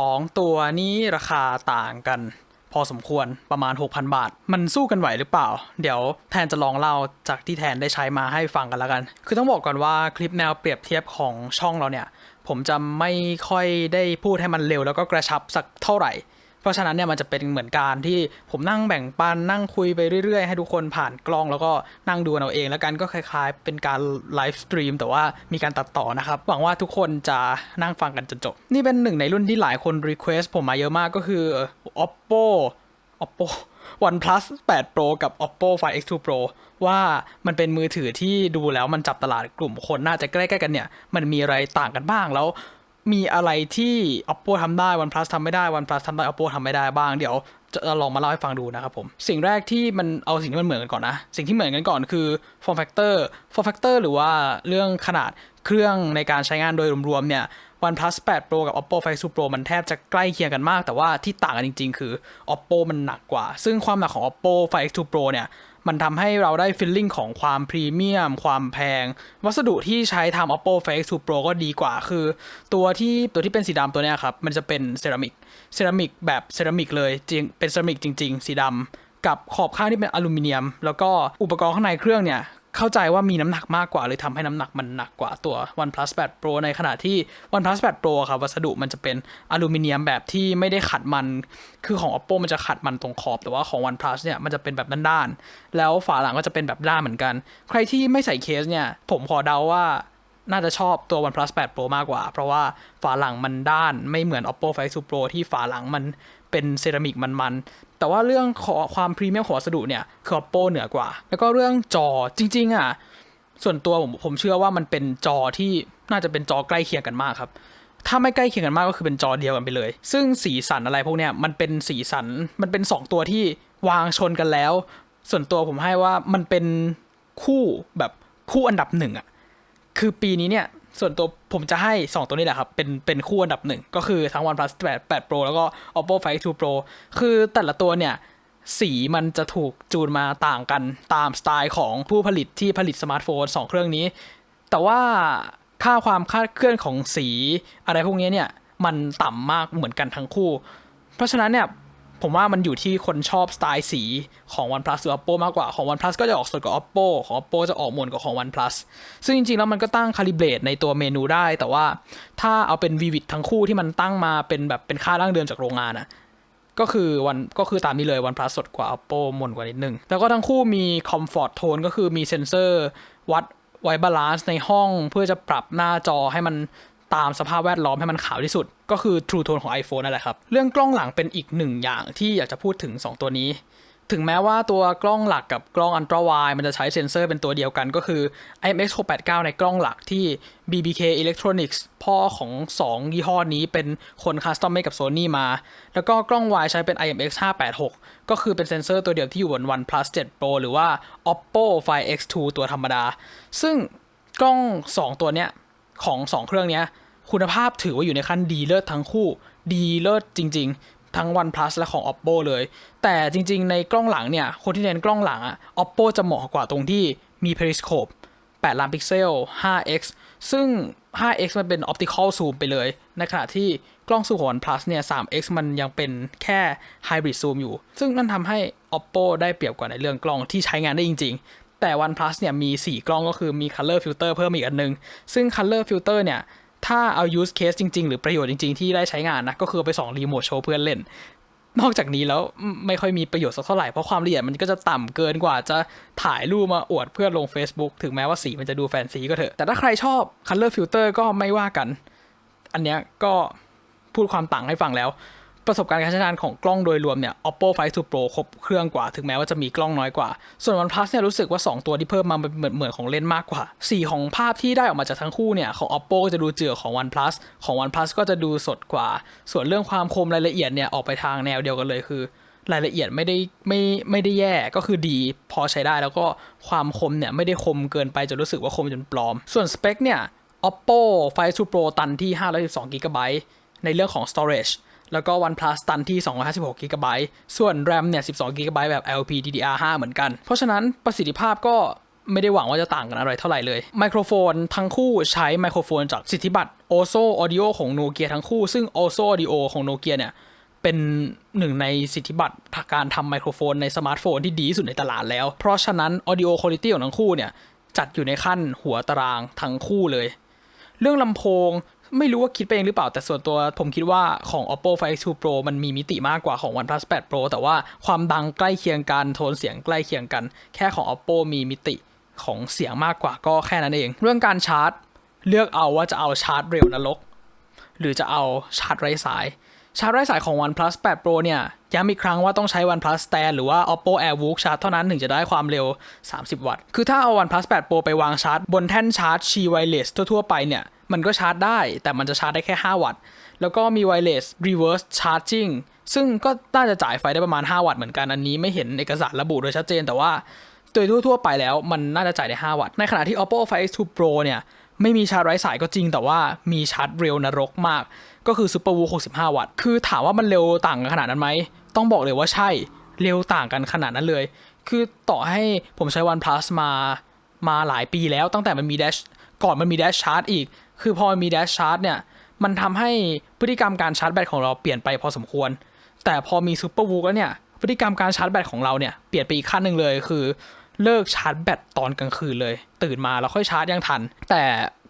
2 ตัวนี้ราคาต่างกัน พอสมควรประมาณ 6,000 บาท มันสู้กันไหวหรือเปล่า เดี๋ยวแทนจะลองเล่าจากที่แทนได้ใช้มาให้ฟังกันแล้วกัน คือต้องบอกก่อนว่าคลิปแนวเปรียบเทียบของช่องเราเนี่ย ผมจะไม่ค่อยได้พูดให้มันเร็วแล้วก็กระชับสักเท่าไหร่ เพราะฉะนั้นเนี่ยมันจะเป็นเหมือนการที่ผมนั่งแบ่งปันนั่งคุยไปเรื่อยๆ ให้ทุกคนผ่านกล้องแล้วก็นั่งดูเอาเอง แล้วกันก็คล้ายๆ เป็นการไลฟ์สตรีมแต่ว่ามีการตัดต่อนะครับ หวังว่าทุกคนจะนั่งฟังกันจนจบ นี่เป็นหนึ่งในรุ่นที่หลายคนรีเควสผมมาเยอะมากก็คือ oppo oppo OnePlus 8 Pro กับ oppo Find X2 Pro ว่ามันเป็นมือถือที่ดูแล้วมันจับตลาดกลุ่มคนน่าจะใกล้ๆกันเนี่ย มันมีอะไรต่างกันบ้างแล้ว มีอะไรที่ oppo ทำได้ OnePlus ทำไม่ได้ OnePlus ทำได้ oppo ทำไม่ได้บ้างเดี๋ยวจะลองมาเล่าให้ฟังดูนะครับผม สิ่งแรกที่มันเอาสิ่งที่มันเหมือนกันก่อนนะ สิ่งที่เหมือนกันก่อนคือ form factor form factor หรือว่าเรื่องขนาดเครื่องในการใช้งานโดยรวมๆเนี่ย OnePlus 8 Pro กับ Oppo Find X2 Pro มันแทบจะใกล้เคียงกันมาก แต่ว่าที่ต่างกันจริงๆ คือ Oppo มันหนักกว่า ซึ่งความหนักของ Oppo Find X2 Pro เนี่ย มันทำให้เราได้ฟิลลิ่งของความพรีเมียม ความแพง วัสดุที่ใช้ทำ Oppo Find X2 Pro ก็ดีกว่า คือ ตัวที่ตัวที่เป็นสีดำตัวเนี้ยครับ มันจะเป็นเซรามิก เซรามิกแบบเซรามิกเลยจริงเป็นเซรามิกจริง ๆ สีดำกับขอบข้างที่เป็นอลูมิเนียม แล้วก็อุปกรณ์ข้างในเครื่องเนี่ย เข้าใจว่ามีน้ำหนักมากกว่าเลยทำให้น้ำหนักมันหนักกว่าตัว OnePlus 8 Pro ในขณะที่ OnePlus 8 Pro ครับวัสดุมันจะเป็นอลูมิเนียมแบบที่ไม่ได้ขัดมัน คือของ Oppo มันจะขัดมันตรงขอบ แต่ว่าของ OnePlus เนี่ยมันจะเป็นแบบด้านๆแล้วฝาหลังก็จะเป็นแบบด้านเหมือนกัน ใครที่ไม่ใส่เคสเนี่ยผมขอเดาว่า น่าจะชอบตัว OnePlus 8 Pro มากกว่า เพราะว่าฝาหลังมันด้านไม่เหมือน Oppo Find 2 Pro ที่ฝาหลังมันเป็นเซรามิกมันๆ แต่ว่าเรื่องขอความพรีเมียมของวัสดุเนี่ยคือ Oppo เหนือกว่า แล้วก็เรื่องจอจริง ๆ อะ ส่วนตัวผมผมเชื่อว่ามันเป็นจอที่น่าจะเป็นจอใกล้เคียงกันมากครับถ้าไม่ใกล้เคียงกันมากก็คือเป็นจอเดียวกันไปเลย ซึ่งสีสันอะไรพวกเนี้ยมันเป็นสีสัน มันเป็น 2 ตัวที่วางชนกันแล้ว ส่วนตัวผมให้ว่ามันเป็นคู่แบบคู่อันดับหนึ่งอะ คือปีนี้เนี่ย ส่วนตัวผมจะให้ 2 ตัวนี้แหละครับ เป็นเป็นคู่อันดับหนึ่ง ก็คือทั้ง OnePlus 8 8 Pro แล้วก็ Oppo Find X2 Pro คือแต่ละตัวเนี่ย สีมันจะถูกจูนมาต่างกันตามสไตล์ของผู้ผลิตที่ผลิตสมาร์ทโฟน 2 เครื่องนี้ แต่ว่าค่าความคาดเคลื่อนของสีอะไรพวกนี้เนี่ย มันต่ำมากเหมือนกันทั้งคู่ เพราะฉะนั้นเนี่ย ผมว่ามันอยู่ที่คนชอบสไตล์สีของ OnePlus หรือ Oppo มากกว่าของ OnePlus ก็จะออกสดกว่า Oppo ของ Oppo จะออกมนกว่าของ OnePlus ซึ่งจริงๆ แล้วมันก็ตั้งคาลิเบรตในตัวเมนูได้ แต่ว่าถ้าเอาเป็น Vivid ทั้งคู่ที่มันตั้งมาเป็นแบบเป็นค่าดั้งเดิมจากโรงงานอะก็คือวันก็คือตามนี้เลย OnePlus สดกว่า Oppo มนกว่านิดนึง แล้วก็ทั้งคู่มี Comfort Tone ก็คือมีเซ็นเซอร์วัดไวบาลานซ์ในห้องเพื่อจะปรับหน้าจอให้มัน ตามสภาพแวดล้อมให้มันขาวที่สุด ก็คือ True Tone ของ iPhone นั่นแหละครับ เรื่องกล้องหลังเป็นอีกหนึ่งอย่างที่อยากจะพูดถึง 2 ตัวนี้ ถึงแม้ว่าตัวกล้องหลักกับกล้องอันตราไวมันจะใช้เซ็นเซอร์เป็นตัวเดียวกันก็คือ IMX 689ในกล้องหลักที่ BBK Electronics พ่อของ 2 ยี่ห้อนี้เป็นคนคัสตอมเมกับ Sony มา แล้วก็กล้องวายใช้เป็น IMX 586 ก็คือเป็นเซ็นเซอร์ตัวเดียวที่อยู่บน OnePlus 7 Pro หรือว่า Oppo Find X2 ตัวธรรมดา ซึ่งกล้อง 2 ตัวเนี้ยของ 2 เครื่องเนี้ย คุณภาพถือว่าอยู่ในขั้นดีเลิศทั้งคู่ ดีเลิศจริง ๆ ทั้ง OnePlus และของ Oppo เลย แต่จริง ๆ ในกล้องหลังเนี่ย คนที่เน้นกล้องหลังอะ Oppo จะเหมาะกว่าตรงที่มี periscope 8 ล้านพิกเซล 5x ซึ่ง 5x มันเป็น optical zoom ไปเลย ในขณะที่กล้องซูมของ OnePlus เนี่ย 3x มันยังเป็นแค่ hybrid zoom อยู่ ซึ่งนั่นทำให้ Oppo ได้เปรียบกว่าในเรื่องกล้องที่ใช้งานได้จริง ๆ แต่ OnePlus เนี่ยมี 4 กล้องก็คือมี color filter เพิ่มอีกอันนึง ซึ่ง color filter เนี่ย ถ้าเอา use case จริง ๆ หรือประโยชน์จริง ๆ ที่ได้ใช้งานนะ ก็คือไปส่องรีโมทโชว์เพื่อนเล่น นอกจากนี้แล้วไม่ค่อยมีประโยชน์สักเท่าไหร่ เพราะความละเอียดมันก็จะต่ำเกินกว่าจะถ่ายรูปมาอวดเพื่อนลง Facebook ถึงแม้ว่าสีมันจะดูแฟนซีก็เถอะ แต่ถ้าใครชอบ color filter ก็ไม่ว่ากัน อันเนี้ยก็พูดความต่างให้ฟังแล้ว ประสบการณ์การใช้งานของกล้องโดยรวมเนี่ย Oppo Find 2 Pro ครบเครื่องกว่า ถึงแม้ว่าจะมีกล้องน้อยกว่า ส่วน OnePlus เนี่ยรู้สึกว่า 2 ตัวที่เพิ่มมาเป็นเหมือนเหมือนของเล่นมากกว่า สีของภาพที่ได้ออกมาจากทั้งคู่เนี่ย ของ Oppo ก็จะดูเจือของ OnePlus ของ OnePlus ก็จะดูสดกว่า ส่วนเรื่องความคมรายละเอียดเนี่ยออกไปทางแนวเดียวกันเลยคือ รายละเอียดไม่ได้ไม่ไม่ได้แย่ก็คือดีพอใช้ได้แล้วก็ความคมเนี่ยไม่ได้คมเกินไปจนรู้สึกว่าคมจนปลอม ส่วนสเปคเนี่ย Oppo Find 2 Pro ตันที่512 GB ในเรื่องของ storage แล้วก็ OnePlus ตันที่ 256 GB ส่วน RAM เนี่ย 12 GB แบบ LPDDR5 เหมือนกัน เพราะฉะนั้นประสิทธิภาพก็ไม่ได้หวังว่าจะต่างกันอะไรเท่าไหร่เลย ไมโครโฟนทั้งคู่ใช้ไมโครโฟนจากสิทธิบัตร Oso Audio ของโนเกียทั้งคู่ ซึ่ง Oso Audio ของโนเกียเนี่ยเป็นหนึ่งในสิทธิบัตรการทำไมโครโฟนในสมาร์ทโฟนที่ดีที่สุดในตลาดแล้ว เพราะฉะนั้น Audio Quality ของทั้งคู่เนี่ยจัดอยู่ในขั้นหัวตารางทั้งคู่เลย เรื่องลำโพง ไม่รู้ว่าคิดไปเองหรือเปล่า แต่ส่วนตัวผมคิดว่าของ Oppo Find X2 Pro มันมีมิติมากกว่าของ OnePlus 8 Pro แต่ว่าความดังใกล้เคียงกันโทนเสียงใกล้เคียงกัน แค่ของ Oppo มีมิติของเสียงมากกว่าก็แค่นั้นเอง เรื่องการชาร์จ เลือกเอาว่าจะเอาชาร์จเร็วนรก หรือจะเอาชาร์จไร้สาย ชาร์จไร้สายของ OnePlus 8 Pro เนี่ยย้ำอีกครั้งว่าต้องใช้ OnePlus Stand หรือว่า Oppo AirVook ชาร์จเท่านั้นถึงจะได้ความเร็ว 30 วัตต์ คือถ้าเอา OnePlus 8 Pro ไปวางชาร์จ บนแท่นชาร์จ Qi Wireless ทั่วๆไปเนี่ย มันก็ชาร์จได้ แต่มันจะชาร์จได้แค่ 5 วัตต์ แล้วก็มี Wireless Reverse Charging ซึ่งก็น่าจะจ่ายไฟได้ประมาณ 5 วัตต์เหมือนกัน อันนี้ไม่เห็นเอกสารระบุโดยชัดเจน แต่ว่าโดยทั่วๆไปแล้วมันน่าจะจ่ายได้ 5 วัตต์ ในขณะที่ Oppo Find X2 Pro เนี่ยไม่มีชาร์จไร้สายก็จริง แต่ว่ามีชาร์จเร็วนรกมาก ก็คือ Super Woo 65 วัตต์ คือถามว่ามันเร็วต่างกันขนาดนั้นไหม ต้องบอกเลยว่าใช่ เร็วต่างกันขนาดนั้นเลย คือต่อให้ผมใช้ OnePlus มา มาหลายปีแล้วตั้งแต่มันมี Dash ก่อนมันมี Dash Charge อีก คือพอมันมี Dash Charge เนี่ย มันทำให้พฤติกรรมการชาร์จแบตของเราเปลี่ยนไปพอสมควร แต่พอมี Super Woo แล้วเนี่ย พฤติกรรมการชาร์จแบตของเราเนี่ยเปลี่ยนไปอีกขั้นหนึ่งเลย คือเลิกชาร์จแบตตอนกลางคืนเลย ตื่นมาแล้วค่อยชาร์จยังทัน แต่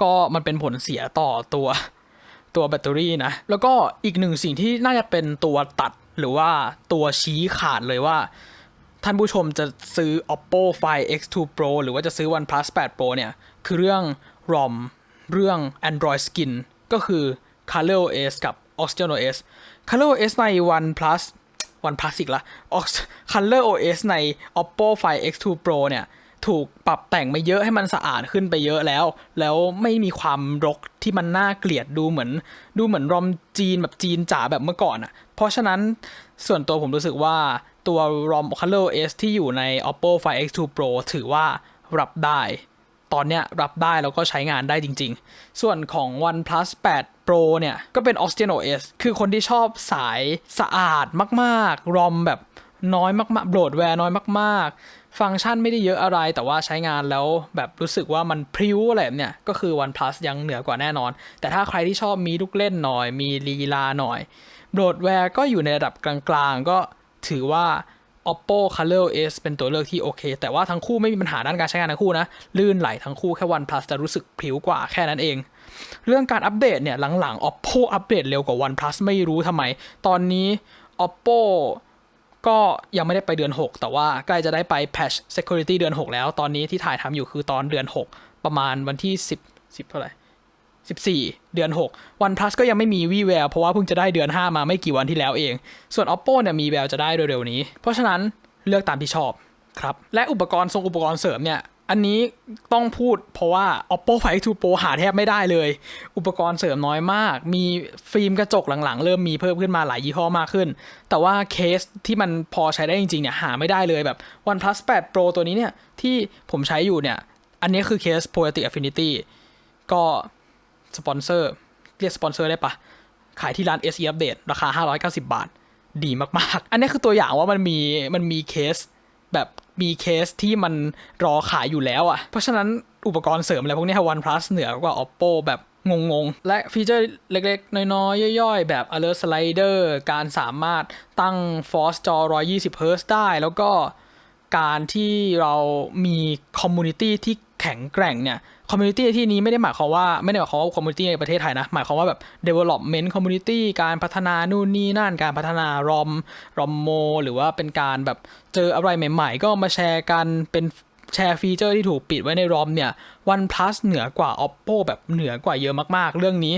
ก็มันเป็นผลเสียต่อตัวตัวแบตเตอรี่นะ แล้วก็อีกหนึ่งสิ่งที่น่าจะเป็นตัวตัดหรือว่าตัวชี้ขาดเลยว่า ท่านผู้ชมจะซื้อ Oppo Find X2 Pro หรือว่าจะซื้อ OnePlus 8 Pro เนี่ย คือเรื่อง ROM เรื่อง Android Skin ก็คือ Color OS กับ Oxygen OS Color OS ใน OnePlus OnePlus อีกละ Ox- Color OS ใน Oppo Find X2 Pro เนี่ย ถูกปรับแต่งมาเยอะให้มันสะอาดขึ้นไปเยอะแล้ว แล้วไม่มีความรกที่มันน่าเกลียดดูเหมือน ดูเหมือนรอมจีนแบบจีนจ๋าแบบเมื่อก่อนอะ่ะ เพราะฉะนั้นส่วนตัวผมรู้สึกว่าตัว ROM Color OS ที่อยู่ใน Oppo Find X2 Pro ถือว่ารับได้ ตอนเนี้ยรับได้แล้วก็ใช้งานได้จริง ๆ ส่วนของ OnePlus 8 Pro เนี่ย ก็เป็น Oxygen OS คือคนที่ชอบสายสะอาดมากๆ ROM แบบน้อยมากๆโบรดแวร์น้อยมาก ๆ ฟังก์ชันไม่ได้เยอะอะไร แต่ว่าใช้งานแล้วแบบรู้สึกว่ามันพริ้วอะไรเนี่ย ก็คือ OnePlus ยังเหนือกว่าแน่นอน แต่ถ้าใครที่ชอบมีลูกเล่นหน่อย มีลีลาหน่อยโบรดแวร์ก็อยู่ในระดับกลางๆ ก็ถือว่า Oppo Color OS เป็นตัวเลือกที่โอเค แต่ว่าทั้งคู่ไม่มีปัญหาด้านการใช้งานทั้งคู่นะ ลื่นไหลทั้งคู่แค่ OnePlus จะรู้สึกพริ้วกว่าแค่นั้นเอง เรื่องการอัปเดตเนี่ยหลังๆ Oppo อัปเดตเร็วกว่า OnePlus ไม่รู้ทำไม ตอนนี้ Oppo ก็ยังไม่ได้ไปเดือน 6 แต่ว่าใกล้จะได้ไป patch security เดือน 6 แล้ว ตอนนี้ที่ถ่ายทำอยู่คือตอนเดือน 6 ประมาณวันที่ 10 10 เท่าไหร่ 14 เดือน 6 OnePlus ก็ยังไม่มีวี่แววเพราะว่าเพิ่งจะได้เดือน 5 มาไม่กี่วันที่แล้วเอง ส่วน Oppo เนี่ยมีแววจะได้เร็วๆนี้ เพราะฉะนั้นเลือกตามที่ชอบครับ และอุปกรณ์ทรงอุปกรณ์เสริมเนี่ย อันนี้ต้องพูดเพราะว่า Oppo Find 2 Pro หาแทบไม่ได้เลย อุปกรณ์เสริมน้อยมาก มีฟิล์มกระจกหลังๆ เริ่มมีเพิ่มขึ้นมาหลายยี่ห้อมากขึ้น แต่ว่าเคสที่มันพอใช้ได้จริงๆเนี่ยหาไม่ได้เลยแบบ OnePlus 8 Pro ตัวนี้เนี่ย ที่ผมใช้อยู่เนี่ย อันนี้คือเคส Poetic Affinity ก็ สปอนเซอร์เรียกสปอนเซอร์ได้ปะขายที่ร้าน SE Update ราคา 590 บาท ดีมาก ๆ อันนี้คือตัวอย่างว่ามันมีมันมีเคสแบบมีเคสที่มันรอขายอยู่แล้วอะ่ะ เพราะฉะนั้นอุปกรณ์เสริมอะไรพวกนี้ OnePlus เหนือกว่า Oppo แบบงงๆ และฟีเจอร์เล็กๆ น้อยๆ ย่อยๆ แบบ Alert Slider การสามารถตั้ง Force จอ 120 Hz ได้ แล้วก็การที่เรามีคอมมูนิตี้ที่ แข็งแกร่งเนี่ยคอมมูนิตี้ที่นี้ไม่ได้หมายความว่าไม่ได้หมายความว่าคอมมูนิตี้ในประเทศไทยนะ หมายความว่าแบบ development community การพัฒนานู่นนี่นั่นการพัฒนารอมรอมโม หรือว่าเป็นการแบบเจออะไรใหม่ ๆ ก็มาแชร์กันเป็นแชร์ฟีเจอร์ที่ถูกปิดไว้ในรอมเนี่ย OnePlus เหนือกว่า Oppo แบบเหนือกว่าเยอะมากๆ เรื่องนี้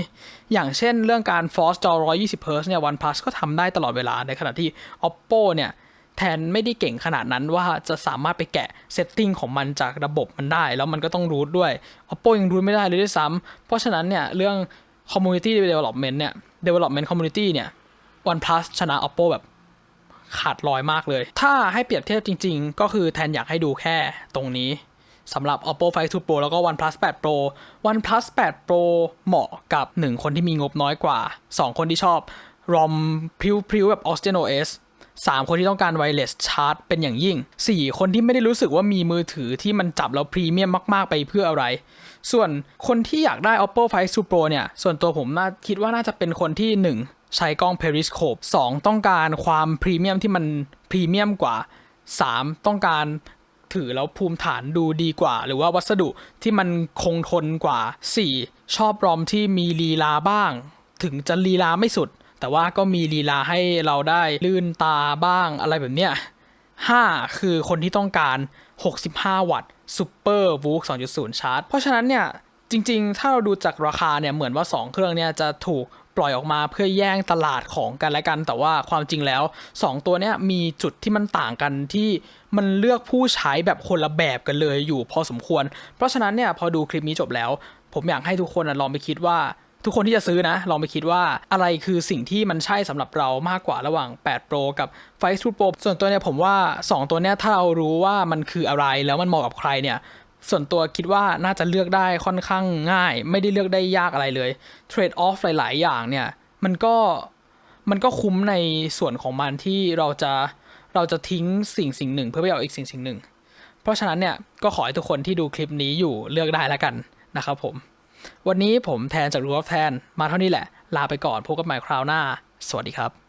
อย่างเช่นเรื่องการ Force จอ120 Hz เนี่ย OnePlus ก็ทำได้ตลอดเวลาในขณะที่ Oppo เนี่ย แทนไม่ได้เก่งขนาดนั้นว่าจะสามารถไปแกะเซตติ้งของมันจากระบบมันได้ แล้วมันก็ต้องรูทด้วย Oppo ยังรูทไม่ได้เลยด้วยซ้ำเพราะฉะนั้นเนี่ยเรื่อง community development เนี่ย development community เนี่ย OnePlus ชนะ Oppo แบบขาดลอยมากเลย ถ้าให้เปรียบเทียบจริง ๆ ก็คือแทนอยากให้ดูแค่ตรงนี้สำหรับ Oppo Find 2 Pro แล้วก็ OnePlus 8 Pro OnePlus 8 Pro เหมาะกับ 1 คนที่มีงบน้อยกว่า 2 คนที่ชอบ ROM พริ้วๆแบบ Oxygen OS 3 คนที่ต้องการ wireless charge เป็นอย่างยิ่ง 4 คนที่ไม่ได้รู้สึกว่ามีมือถือที่มันจับแล้วพรีเมียมมาก ๆ ไปเพื่ออะไร ส่วนคนที่อยากได้ oppo 5 2 pro เนี่ย ส่วนตัวผมน่าคิดว่าน่าจะเป็นคนที่ 1 ใช้กล้อง periscope 2 ต้องการความพรีเมียมที่มันพรีเมียมกว่า 3 ต้องการถือแล้วภูมิฐานดูดีกว่า หรือว่าวัสดุที่มันคงทนกว่า 4. ชอบรอมที่มีลีลาบ้าง ถึงจะลีลาไม่สุด แต่ว่าก็มีลีลาให้เราได้ลื่นตาบ้างอะไรแบบเนี้ย5คือคนที่ต้องการ 65 วัตต์ Super VOOC 2.0 ชาร์จ เพราะฉะนั้นเนี่ย จริง ๆ ถ้าเราดูจากราคาเนี่ย เหมือนว่า 2 เครื่องเนี่ยจะถูกปล่อยออกมาเพื่อแย่งตลาดของกันและกัน แต่ว่าความจริงแล้ว 2 ตัวเนี่ยมีจุดที่มันต่างกันที่มันเลือกผู้ใช้แบบคนละแบบกันเลยอยู่พอสมควร เพราะฉะนั้นเนี่ยพอดูคลิปนี้จบแล้ว ผมอยากให้ทุกคนลองไปคิดว่า ทุกคนที่จะซื้อนะ ลองไปคิดว่าอะไรคือสิ่งที่มันใช่สำหรับเรามากกว่าระหว่าง 8 Pro กับ5 2 Pro ส่วนตัวเนี่ยผมว่า 2 ตัวเนี่ยถ้าเรารู้ว่ามันคืออะไรแล้วมันเหมาะกับใครเนี่ยส่วนตัวคิดว่าน่าจะเลือกได้ค่อนข้างง่าย ไม่ได้เลือกได้ยากอะไรเลย Trade off หลาย ๆ อย่างเนี่ยมันก็มันก็คุ้มในส่วนของมันที่เราจะเราจะทิ้งสิ่งสิ่งหนึ่ง เพื่อไปเอาอีกสิ่งสิ่งหนึ่ง เพราะฉะนั้นเนี่ยก็ขอให้ทุกคนที่ดูคลิปนี้อยู่เลือกได้แล้วกันนะครับผม วันนี้ผมแทนจากรูออฟแทนมาเท่านี้แหละ ลาไปก่อนพบกันใหม่คราวหน้า สวัสดีครับ